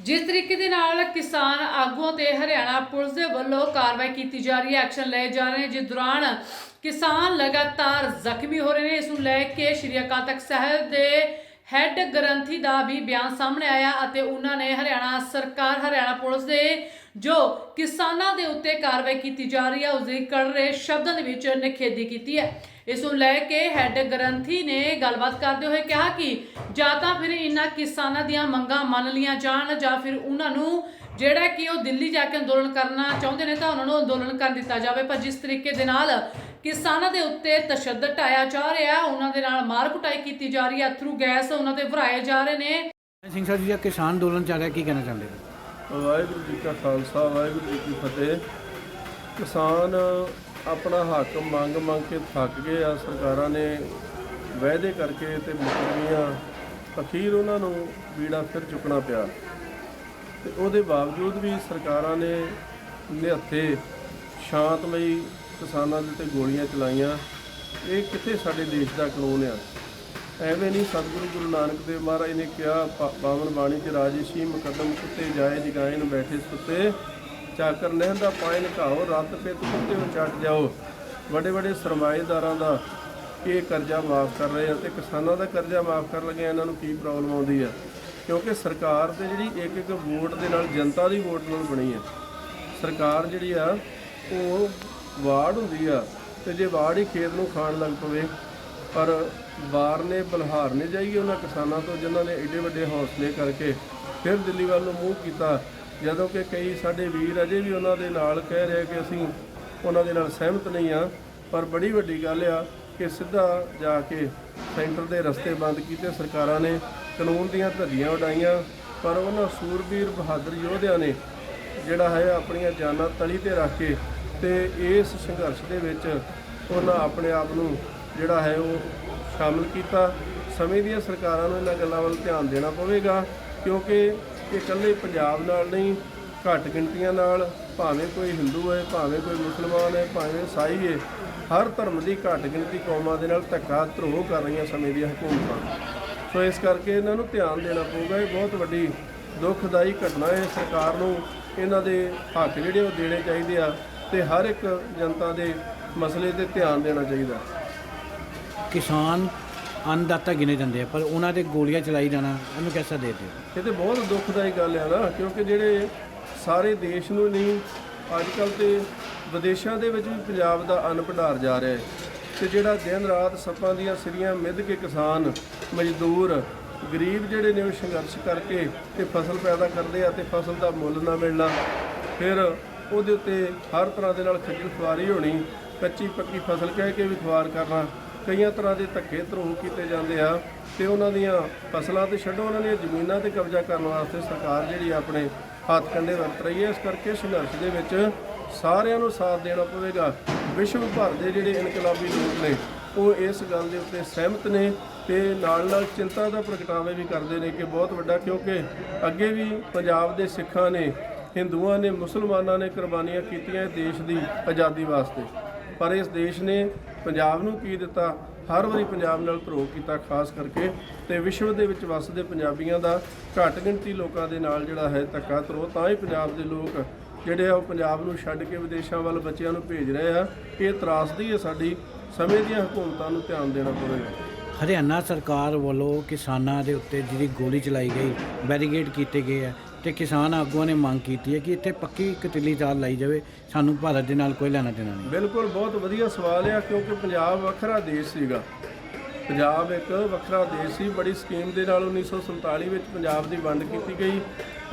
ਜਿਸ ਤਰੀਕੇ ਦੇ ਨਾਲ ਕਿਸਾਨ ਆਗੂਆਂ ਤੇ ਹਰਿਆਣਾ ਪੁਲਿਸ ਦੇ ਵੱਲੋਂ ਕਾਰਵਾਈ ਕੀਤੀ ਜਾ ਰਹੀ ਹੈ, ਐਕਸ਼ਨ ਲਏ ਜਾ ਰਹੇ ਨੇ, ਜਿਸ ਦੌਰਾਨ ਕਿਸਾਨ ਲਗਾਤਾਰ ਜ਼ਖਮੀ ਹੋ ਰਹੇ ਨੇ। ਇਸ ਨੂੰ ਲੈ ਕੇ ਸ਼੍ਰੀ ਅਕਾਲ ਤਖਤ ਸਾਹਿਬ ਦੇ ਹੈੱਡ ਗ੍ਰੰਥੀ ਦਾ ਵੀ ਬਿਆਨ ਸਾਹਮਣੇ ਆਇਆ ਅਤੇ ਉਹਨਾਂ ਨੇ ਹਰਿਆਣਾ ਸਰਕਾਰ, ਹਰਿਆਣਾ ਪੁਲਿਸ ਦੇ ਜੋ ਕਿਸਾਨਾਂ ਦੇ ਉੱਤੇ ਕਾਰਵਾਈ ਕੀਤੀ ਜਾ ਰਹੀ ਹੈ, ਉਸ ਦੀ ਕੜਰੇ ਸ਼ਬਦਾਂ ਦੇ ਵਿੱਚ ਨਿਖੇਧੀ ਕੀਤੀ ਹੈ। ਇਸ ਨੂੰ ਲੈ ਕੇ ਹੈੱਡ ਗ੍ਰੰਥੀ ਨੇ ਗੱਲਬਾਤ ਕਰਦੇ ਹੋਏ ਕਿਹਾ ਕਿ ਜਾਂ ਤਾਂ ਫਿਰ ਇਹਨਾਂ ਕਿਸਾਨਾਂ ਦੀਆਂ ਮੰਗਾਂ ਮੰਨ ਲੀਆਂ ਜਾਣ ਜਾਂ ਫਿਰ ਉਹਨਾਂ ਨੂੰ ਜਿਹੜਾ ਕਿ ਉਹ ਦਿੱਲੀ ਜਾ ਕੇ ਅੰਦੋਲਨ ਕਰਨਾ ਚਾਹੁੰਦੇ ਨੇ ਤਾਂ ਉਹਨਾਂ ਨੂੰ ਅੰਦੋਲਨ ਕਰਨ ਦਿੱਤਾ ਜਾਵੇ। ਪਰ ਜਿਸ ਤਰੀਕੇ ਦੇ ਨਾਲ ਕਿਸਾਨਾਂ ਦੇ ਉੱਤੇ ਤਸ਼ੱਦਦ ਢਾਇਆ ਜਾ ਰਿਹਾ ਹੈ ਉਹਨਾਂ ਦੇ ਨਾਲ ਮਾਰ ਕੁਟਾਈ ਕੀਤੀ ਜਾ ਰਹੀ ਹੈ ਥਰੂ ਗੈਸ ਉਹਨਾਂ ਤੇ ਭਰਾਏ ਜਾ ਰਹੇ ਨੇ। ਸਿੰਘ ਸਾਹਿਬ ਜੀ ਇਹ ਕਿਸਾਨ ਅੰਦੋਲਨ ਚੱਲ ਰਿਹਾ ਕੀ ਕਹਿਣਾ ਚਾਹੁੰਦੇ ਹੋ ਵਾਹਿਗੁਰੂ ਜੀ ਕਾ ਖਾਲਸਾ ਵਾਹਿਗੁਰੂ ਜੀ ਕੀ ਫਤਿਹ। ਕਿਸਾਨ ਆਪਣਾ ਹੱਕ ਮੰਗ ਮੰਗ ਕੇ ਥੱਕ ਗਏ ਆ, ਸਰਕਾਰਾਂ ਨੇ ਵਾਅਦੇ ਕਰਕੇ ਤੇ ਮੁੱਕਰ ਗਈਆਂ ਅਖੀਰ ਉਹਨਾਂ ਨੂੰ ਬੀੜਾ ਫਿਰ ਚੁੱਕਣਾ ਪਿਆ। ਤੇ ਉਹਦੇ ਬਾਵਜੂਦ ਵੀ ਸਰਕਾਰਾਂ ਨੇ ਨਿਹੱਥੇ ਸ਼ਾਂਤਮਈ ਕਿਸਾਨਾਂ ਦੇ ਉੱਤੇ ਗੋਲੀਆਂ ਚਲਾਈਆਂ। ਇਹ ਕਿੱਥੇ ਸਾਡੇ ਦੇਸ਼ ਦਾ ਕਾਨੂੰਨ ਆ? ਐਵੇਂ ਨਹੀਂ ਸਤਿਗੁਰੂ ਗੁਰੂ ਨਾਨਕ ਦੇਵ ਮਹਾਰਾਜ ਨੇ ਕਿਹਾ, ਪਾ- ਪਾਵਨ ਬਾਣੀ ਚ ਰਾਜੇਸ਼ੀ ਮੁਕਦਮ ਕੁੱਤੇ ਜਾਏ ਜਗਾਇਨ ਬੈਠੇ ਸੁੱਤੇ। ਚਾਕਰ ਲਹਿੰਦਾ ਪਾਇਨ ਘਾਓ, ਰੱਤ ਪਿੱਤ ਕੁੱਤੇ ਨੂੰ ਚੱਟ ਜਾਓ। ਵੱਡੇ ਵੱਡੇ ਸਰਮਾਏਦਾਰਾਂ ਦਾ ਇਹ ਕਰਜ਼ਾ ਮਾਫ ਕਰ ਰਹੇ ਆ ਤੇ ਕਿਸਾਨਾਂ ਦਾ ਕਰਜ਼ਾ ਮਾਫ ਕਰਨ ਲੱਗੇ ਇਹਨਾਂ ਨੂੰ ਕੀ ਪ੍ਰੋਬਲਮ ਆਉਂਦੀ ਆ? ਕਿਉਂਕਿ ਸਰਕਾਰ ਤੇ ਜਿਹੜੀ ਇੱਕ ਇੱਕ ਵੋਟ ਦੇ ਨਾਲ ਜਨਤਾ ਦੀ ਵੋਟ ਨਾਲ ਬਣੀ ਆ। ਸਰਕਾਰ ਜਿਹੜੀ ਆ, ਉਹ ਵਾੜ ਹੁੰਦੀ ਆ ਤੇ ਜੇ ਵਾੜ ਹੀ ਖੇਤ ਨੂੰ ਖਾਣ ਲੱਗ ਪਵੇ, ਪਰ ਵਾਰ ਨੇ ਬਲਹਾਰ ਨੇ ਜਾਈਏ ਉਹਨਾਂ ਕਿਸਾਨਾਂ ਤੋਂ ਜਿਨ੍ਹਾਂ ਨੇ ਏਡੇ ਵੱਡੇ ਹੌਸਲੇ ਕਰਕੇ ਫਿਰ ਦਿੱਲੀ ਵੱਲ ਨੂੰ ਮੂੰਹ ਕੀਤਾ। ਜਦੋਂ ਕਿ ਕਈ ਸਾਡੇ ਵੀਰ ਅਜੇ ਵੀ ਉਹਨਾਂ ਦੇ ਨਾਲ ਕਹਿ ਰਹੇ ਕਿ ਅਸੀਂ ਉਹਨਾਂ ਦੇ ਨਾਲ ਸਹਿਮਤ ਨਹੀਂ ਆ ਪਰ ਬੜੀ ਵੱਡੀ ਗੱਲ ਆ ਕਿ ਸਿੱਧਾ ਜਾ ਕੇ ਸੈਂਟਰ ਦੇ ਰਸਤੇ ਬੰਦ ਕੀਤੇ ਸਰਕਾਰਾਂ ਨੇ, ਕਾਨੂੰਨ ਦੀਆਂ ਧੱਜੀਆਂ ਉਡਾਈਆਂ, ਪਰ ਉਹਨਾਂ ਸੂਰਬੀਰ ਬਹਾਦਰ ਯੋਧਿਆਂ ਨੇ ਜਿਹੜਾ ਹੈ ਆਪਣੀਆਂ ਜਾਨਾਂ ਤਲੀ ਤੇ ਰੱਖ ਕੇ ਤੇ ਇਸ ਸੰਘਰਸ਼ ਦੇ ਵਿੱਚ ਉਹਨਾਂ ਆਪਣੇ ਆਪ ਨੂੰ ਜਿਹੜਾ ਹੈ ਉਹ ਸ਼ਾਮਲ ਕੀਤਾ। ਸਮੇਂ ਦੀਆਂ ਸਰਕਾਰਾਂ ਨੂੰ ਇਹਨਾਂ ਗੱਲਾਂ ਵੱਲ ਧਿਆਨ ਦੇਣਾ ਪਵੇਗਾ, ਕਿਉਂਕਿ ਕਿ ਇਕੱਲੇ ਪੰਜਾਬ ਨਾਲ ਨਹੀਂ, ਘੱਟ ਗਿਣਤੀਆਂ ਨਾਲ, ਭਾਵੇਂ ਕੋਈ ਹਿੰਦੂ ਹੈ, ਭਾਵੇਂ ਕੋਈ ਮੁਸਲਮਾਨ ਹੈ, ਭਾਵੇਂ ਈਸਾਈ ਹੈ, ਹਰ ਧਰਮ ਦੀ ਘੱਟ ਗਿਣਤੀ ਕੌਮਾਂ ਦੇ ਨਾਲ ਧੱਕਾ ਧਰੋਹ ਕਰ ਰਹੀਆਂ ਸਮੇਂ ਦੀਆਂ ਹਕੂਮਤਾਂ। ਸੋ ਇਸ ਕਰਕੇ ਇਹਨਾਂ ਨੂੰ ਧਿਆਨ ਦੇਣਾ ਪਊਗਾ, ਇਹ ਬਹੁਤ ਵੱਡੀ ਦੁੱਖਦਾਈ ਘਟਨਾ ਹੈ। ਸਰਕਾਰ ਨੂੰ ਇਹਨਾਂ ਦੇ ਹੱਕ ਜਿਹੜੇ ਉਹ ਦੇਣੇ ਚਾਹੀਦੇ ਆ ਤੇ ਹਰ ਇੱਕ ਜਨਤਾ ਦੇ ਮਸਲੇ ਤੇ ਧਿਆਨ ਦੇਣਾ ਚਾਹੀਦਾ। ਕਿਸਾਨ ਅੰਨਦਾਤਾ ਗਿਣੇ ਜਾਂਦੇ ਆ, ਪਰ ਉਹਨਾਂ ਤੇ ਗੋਲੀਆਂ ਚਲਾਈ ਜਾਣਾ, ਉਹਨੂੰ ਕਿਹਦਾ ਦੇ ਦਿਓ? ਇਹ ਤੇ ਬਹੁਤ ਦੁੱਖਦਾਈ ਗੱਲ ਹੈ ਨਾ, ਕਿਉਂਕਿ ਜਿਹੜੇ ਸਾਰੇ ਦੇਸ਼ ਨੂੰ ਨਹੀਂ ਅੱਜ ਕੱਲ ਤੇ ਵਿਦੇਸ਼ਾਂ ਦੇ ਵਿੱਚ ਵੀ ਪੰਜਾਬ ਦਾ ਅੰਨ ਭੰਡਾਰ ਜਾ ਰਿਹਾ ਹੈ। ਤੇ ਜਿਹੜਾ ਦਿਨ ਰਾਤ ਸੱਪਾਂ ਦੀਆਂ ਸਿਰੀਆਂ ਮਿੱਧ ਕੇ ਕਿਸਾਨ, ਮਜ਼ਦੂਰ, ਗਰੀਬ ਜਿਹੜੇ ਨੇ ਉਹ ਸੰਘਰਸ਼ ਕਰਕੇ ਤੇ ਫਸਲ ਪੈਦਾ ਕਰਦੇ ਆ ਤੇ ਫਸਲ ਦਾ ਮੁੱਲ ਨਾ ਮਿਲਣਾ, ਫਿਰ ਉਹਦੇ ਉੱਤੇ ਹਰ ਤਰ੍ਹਾਂ ਦੇ ਨਾਲ ਖੱਜਲ ਖੁਆਰੀ ਹੋਣੀ, ਕੱਚੀ ਪੱਕੀ ਫਸਲ ਕਹਿ ਕੇ ਵੀ ਖੁਆਰ ਕਰਨਾ ਕਈਆਂ ਤਰ੍ਹਾਂ ਦੇ ਧੱਕੇ ਧਰੋਹ ਕੀਤੇ ਜਾਂਦੇ ਆ ਤੇ ਉਹਨਾਂ ਦੀਆਂ ਫਸਲਾਂ ਤੇ ਛੱਡੋ, ਉਹਨਾਂ ਦੀਆਂ ਜ਼ਮੀਨਾਂ ਤੇ ਕਬਜ਼ਾ ਕਰਨ ਵਾਸਤੇ ਸਰਕਾਰ ਜਿਹੜੀ ਆਪਣੇ ਹੱਥ ਕੰਡੇ ਵਰਤ ਰਹੀ ਹੈ। ਇਸ ਕਰਕੇ ਸੰਘਰਸ਼ ਦੇ ਵਿੱਚ ਸਾਰਿਆਂ ਨੂੰ ਸਾਥ ਦੇਣਾ ਪਵੇਗਾ। ਵਿਸ਼ਵ ਭਰ ਦੇ ਜਿਹੜੇ ਇਨਕਲਾਬੀ ਲੋਕ ਨੇ, ਉਹ ਇਸ ਗੱਲ ਦੇ ਉੱਤੇ ਸਹਿਮਤ ਨੇ ਤੇ ਨਾਲ ਨਾਲ ਚਿੰਤਾ ਦਾ ਪ੍ਰਗਟਾਵਾ ਵੀ ਕਰਦੇ ਨੇ ਕਿ ਬਹੁਤ ਵੱਡਾ, ਕਿਉਂਕਿ ਅੱਗੇ ਵੀ ਪੰਜਾਬ ਦੇ ਸਿੱਖਾਂ ਨੇ, ਹਿੰਦੂਆਂ ਨੇ, ਮੁਸਲਮਾਨਾਂ ਨੇ ਕੁਰਬਾਨੀਆਂ ਕੀਤੀਆਂ ਇਸ ਦੇਸ਼ ਦੀ ਆਜ਼ਾਦੀ ਵਾਸਤੇ। ਪਰ ਇਸ ਦੇਸ਼ ਨੇ ਪੰਜਾਬ ਨੂੰ ਕੀ ਦਿੱਤਾ, ਹਰ ਵਾਰੀ ਪੰਜਾਬ ਨਾਲ ਧਰੋਹ ਕੀਤਾ, ਖਾਸ ਕਰਕੇ ਤੇ ਵਿਸ਼ਵ ਦੇ ਵਿੱਚ ਵੱਸਦੇ ਪੰਜਾਬੀਆਂ ਦਾ ਘੱਟ ਗਿਣਤੀ ਲੋਕਾਂ ਦੇ ਨਾਲ ਜਿਹੜਾ ਹੈ ਧੱਕਾ ਧਰੋਹ, ਤਾਂ ਹੀ ਪੰਜਾਬ ਦੇ ਲੋਕ ਜਿਹੜੇ ਆ ਉਹ ਪੰਜਾਬ ਨੂੰ ਛੱਡ ਕੇ ਵਿਦੇਸ਼ਾਂ ਵੱਲ ਬੱਚਿਆਂ ਨੂੰ ਭੇਜ ਰਹੇ ਆ। ਇਹ ਤਰਾਸਦੀ ਹੈ ਸਾਡੀ ਸਮੇਂ ਦੀਆਂ ਹਕੂਮਤਾਂ ਨੂੰ ਧਿਆਨ ਦੇਣਾ ਪਵੇਗਾ ਹਰਿਆਣਾ ਸਰਕਾਰ ਵੱਲੋਂ ਕਿਸਾਨਾਂ ਦੇ ਉੱਤੇ ਜਿਹੜੀ ਗੋਲੀ ਚਲਾਈ ਗਈ ਬੈਰੀਗੇਡ ਕੀਤੇ ਗਏ ਆ ਤੇ ਕਿਸਾਨ ਆਗੂਆਂ ਨੇ ਮੰਗ ਕੀਤੀ ਹੈ ਕਿ ਇੱਥੇ ਪੱਕੀ ਕਤੀਲੀ ਚਾਲ ਲਾਈ ਜਾਵੇ। ਸਾਨੂੰ ਭਾਰਤ ਦੇ ਨਾਲ ਕੋਈ ਲੈਣਾ ਦੇਣਾ ਨਹੀਂ। ਬਿਲਕੁਲ, ਬਹੁਤ ਵਧੀਆ ਸਵਾਲ ਆ, ਕਿਉਂਕਿ ਪੰਜਾਬ ਵੱਖਰਾ ਦੇਸ਼ ਸੀਗਾ। ਪੰਜਾਬ ਇੱਕ ਵੱਖਰਾ ਦੇਸ਼ ਸੀ, ਬੜੀ ਸਕੀਮ ਦੇ ਨਾਲ 1947 ਵਿੱਚ ਪੰਜਾਬ ਦੀ ਵੰਡ ਕੀਤੀ ਗਈ।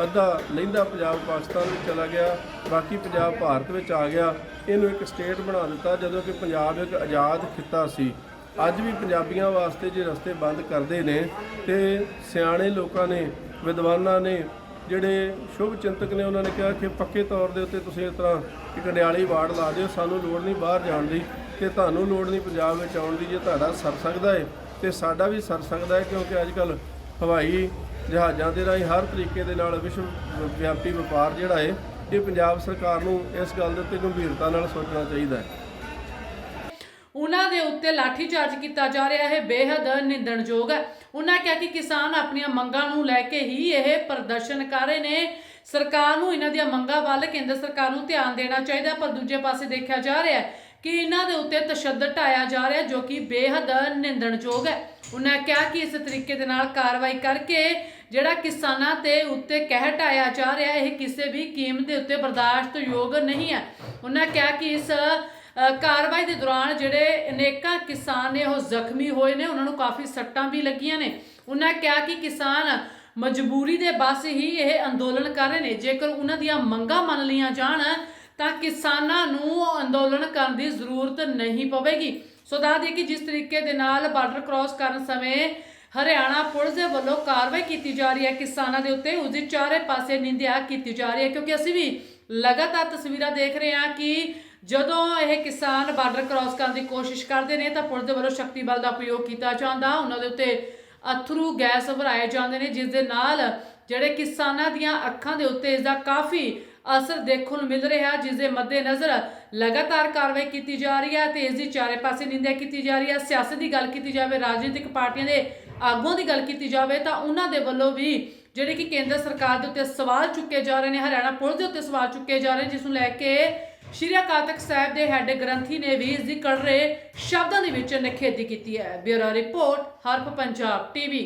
ਅੱਧਾ ਲਹਿੰਦਾ ਪੰਜਾਬ ਪਾਕਿਸਤਾਨ ਵਿੱਚ ਚਲਾ ਗਿਆ, ਬਾਕੀ ਪੰਜਾਬ ਭਾਰਤ ਵਿੱਚ ਆ ਗਿਆ। ਇਹਨੂੰ ਇੱਕ ਸਟੇਟ ਬਣਾ ਦਿੱਤਾ, ਜਦੋਂ ਕਿ ਪੰਜਾਬ ਇੱਕ ਆਜ਼ਾਦ ਖਿੱਤਾ ਸੀ। ਅੱਜ ਵੀ ਪੰਜਾਬੀਆਂ ਵਾਸਤੇ ਜੇ ਰਸਤੇ ਬੰਦ ਕਰਦੇ ਨੇ, ਤੇ ਸਿਆਣੇ ਲੋਕਾਂ ਨੇ, ਵਿਦਵਾਨਾਂ ਨੇ ਜਿਹੜੇ ਸ਼ੁਭ ਚਿੰਤਕ ਨੇ, ਉਹਨਾਂ ਨੇ ਕਿਹਾ ਕਿ ਪੱਕੇ ਤੌਰ ਦੇ ਉੱਤੇ ਤੁਸੀਂ ਇਸ ਤਰ੍ਹਾਂ ਇੱਕ ਡਿਆਲੀ ਵਾਰਡ ਲਾ ਦਿਓ। ਸਾਨੂੰ ਲੋੜ ਨਹੀਂ ਬਾਹਰ ਜਾਣ ਦੀ ਤੇ ਤੁਹਾਨੂੰ ਲੋੜ ਨਹੀਂ ਪੰਜਾਬ ਵਿੱਚ ਆਉਣ ਦੀ। ਜੇ ਤੁਹਾਡਾ ਸਰ ਸਕਦਾ ਹੈ ਤੇ ਸਾਡਾ ਵੀ ਸਰ ਸਕਦਾ ਹੈ ਕਿਉਂਕਿ ਅੱਜ ਕੱਲ ਹਵਾਈ ਜਹਾਜ਼ਾਂ ਦੇ ਰਾਹੀਂ ਹਰ ਤਰੀਕੇ ਦੇ ਨਾਲ ਵਿਸ਼ਵ ਵਿਆਪੀ ਵਪਾਰ ਜਿਹੜਾ ਹੈ ਇਹ ਪੰਜਾਬ ਸਰਕਾਰ ਨੂੰ ਇਸ ਗੱਲ ਦੇ ਉੱਤੇ ਗੰਭੀਰਤਾ ਨਾਲ ਸੋਚਣਾ ਚਾਹੀਦਾ ਹੈ ਉਹਨਾਂ ਦੇ ਉੱਤੇ ਲਾਠੀਚਾਰਜ ਕੀਤਾ ਜਾ ਰਿਹਾ ਹੈ। ਬੇਹੱਦ ਨਿੰਦਣਯੋਗ ਹੈ। ਉਹਨਾਂ ਕਿਹਾ ਕਿ ਕਿਸਾਨ ਆਪਣੀਆਂ ਮੰਗਾਂ ਨੂੰ ਲੈ ਕੇ ਹੀ ਇਹ ਪ੍ਰਦਰਸ਼ਨ ਕਰ ਰਹੇ ਨੇ। ਸਰਕਾਰ ਨੂੰ ਇਹਨਾਂ ਦੀਆਂ ਮੰਗਾਂ ਵੱਲ ਕੇਂਦਰ ਸਰਕਾਰ ਨੂੰ ਧਿਆਨ ਦੇਣਾ ਚਾਹੀਦਾ ਪਰ ਦੂਜੇ ਪਾਸੇ ਦੇਖਿਆ ਜਾ ਰਿਹਾ ਹੈ ਕਿ ਇਹਨਾਂ ਦੇ ਉੱਤੇ ਤਸ਼ੱਦਦ ਢਾਇਆ ਜਾ ਰਿਹਾ ਜੋ ਕਿ ਬੇਹੱਦ ਨਿੰਦਣਯੋਗ ਹੈ। ਉਹਨਾਂ ਕਿਹਾ ਕਿ ਇਸ ਤਰੀਕੇ ਦੇ ਨਾਲ ਕਾਰਵਾਈ ਕਰਕੇ ਜਿਹੜਾ ਕਿਸਾਨਾਂ ਤੇ ਉੱਤੇ ਕਹਿ ਢਾਇਆ ਜਾ ਰਿਹਾ ਇਹ ਕਿਸੇ ਵੀ ਕੀਮਤ ਦੇ ਉੱਤੇ ਬਰਦਾਸ਼ਤਯੋਗ ਨਹੀਂ ਹੈ। ਉਹਨਾਂ ਕਿਹਾ ਕਿ ਇਸ ਕਾਰਵਾਈ ਦੇ ਦੌਰਾਨ ਜਿਹੜੇ ਅਨੇਕਾਂ ਕਿਸਾਨ ਨੇ ਉਹ ਜ਼ਖਮੀ ਹੋਏ ਨੇ, ਉਹਨਾਂ ਨੂੰ ਕਾਫੀ ਸੱਟਾਂ ਵੀ ਲੱਗੀਆਂ ਨੇ। ਉਹਨਾਂ ਕਿਹਾ ਕਿ ਕਿਸਾਨ ਮਜਬੂਰੀ ਦੇ ਬਸ ਹੀ ਇਹ ਅੰਦੋਲਨ ਕਰ ਰਹੇ ਨੇ। ਜੇਕਰ ਉਹਨਾਂ ਦੀਆਂ ਮੰਗਾਂ ਮੰਨ ਲਈਆਂ ਜਾਣ, ਤਾਂ ਕਿਸਾਨਾਂ ਨੂੰ ਅੰਦੋਲਨ ਕਰਨ ਦੀ ਜ਼ਰੂਰਤ ਨਹੀਂ ਪਵੇਗੀ। ਸੋ ਦੱਸ ਦਈਏ ਕਿ ਜਿਸ ਤਰੀਕੇ ਦੇ ਨਾਲ ਬਾਰਡਰ ਕ੍ਰਾਸ ਕਰਨ ਸਮੇਂ ਹਰਿਆਣਾ ਪੁਲਿਸ ਦੇ ਵੱਲੋਂ ਕਾਰਵਾਈ ਕੀਤੀ ਜਾ ਰਹੀ ਹੈ। ਕਿਸਾਨਾਂ ਦੇ ਉੱਤੇ ਉਸ ਦੀ ਚਾਰੇ ਪਾਸੇ ਨਿੰਦਿਆ ਕੀਤੀ ਜਾ ਰਹੀ ਹੈ, ਕਿਉਂਕਿ ਅਸੀਂ ਵੀ ਲਗਾਤਾਰ ਤਸਵੀਰਾਂ ਦੇਖ ਰਹੇ ਹਾਂ ਕਿ ਜਦੋਂ ਇਹ ਕਿਸਾਨ ਬਾਰਡਰ ਕ੍ਰਾਸ ਕਰਨ ਦੀ ਕੋਸ਼ਿਸ਼ ਕਰਦੇ ਨੇ ਤਾਂ ਪੁਲਿਸ ਦੇ ਵੱਲੋਂ ਸ਼ਕਤੀ ਬਲ ਦਾ ਉਪਯੋਗ ਕੀਤਾ ਜਾਂਦਾ। ਉਹਨਾਂ ਦੇ ਉੱਤੇ ਅਥਰੂ ਗੈਸ ਭਰਾਏ ਜਾਂਦੇ ਨੇ ਜਿਸ ਦੇ ਨਾਲ ਜਿਹੜੇ ਕਿਸਾਨਾਂ ਦੀਆਂ ਅੱਖਾਂ ਦੇ ਉੱਤੇ ਇਸ ਦਾ ਕਾਫੀ ਅਸਰ ਦੇਖਣ ਨੂੰ ਮਿਲ ਰਿਹਾ ਜਿਸ ਦੇ ਮੱਦੇਨਜ਼ਰ ਲਗਾਤਾਰ ਕਾਰਵਾਈ ਕੀਤੀ ਜਾ ਰਹੀ ਹੈ ਤੇ ਇਸ ਦੀ ਚਾਰੇ ਪਾਸੇ ਨਿੰਦਿਆ ਕੀਤੀ ਜਾ ਰਹੀ ਹੈ। ਸਿਆਸਤ ਦੀ ਗੱਲ ਕੀਤੀ ਜਾਵੇ ਰਾਜਨੀਤਿਕ ਪਾਰਟੀਆਂ ਦੇ ਆਗੂਆਂ ਦੀ ਗੱਲ ਕੀਤੀ ਜਾਵੇ ਤਾਂ ਉਹਨਾਂ ਦੇ ਵੱਲੋਂ ਵੀ ਜਿਹੜੇ ਕਿ ਕੇਂਦਰ ਸਰਕਾਰ ਦੇ ਉੱਤੇ ਸਵਾਲ ਚੁੱਕੇ ਜਾ ਰਹੇ ਨੇ ਹਰਿਆਣਾ ਪੁਲਿਸ ਦੇ ਉੱਤੇ ਸਵਾਲ ਚੁੱਕੇ ਜਾ ਰਹੇ ਨੇ, ਜਿਸ ਨੂੰ ਲੈ ਕੇ ਸ਼੍ਰੀ ਅਕਾਲ ਤਖਤ ਸਾਹਿਬ ਦੇ ਹੈੱਡ ਗ੍ਰੰਥੀ ਨੇ ਵੀ ਇਸ ਦੀ ਕੜਰੇ ਸ਼ਬਦਾਂ ਦੇ ਵਿੱਚ ਨਿਖੇਧੀ ਕੀਤੀ ਹੈ। ਬਿਊਰੋ ਰਿਪੋਰਟ ਹਰਪ ਪੰਜਾਬ, ਟੀਵੀ।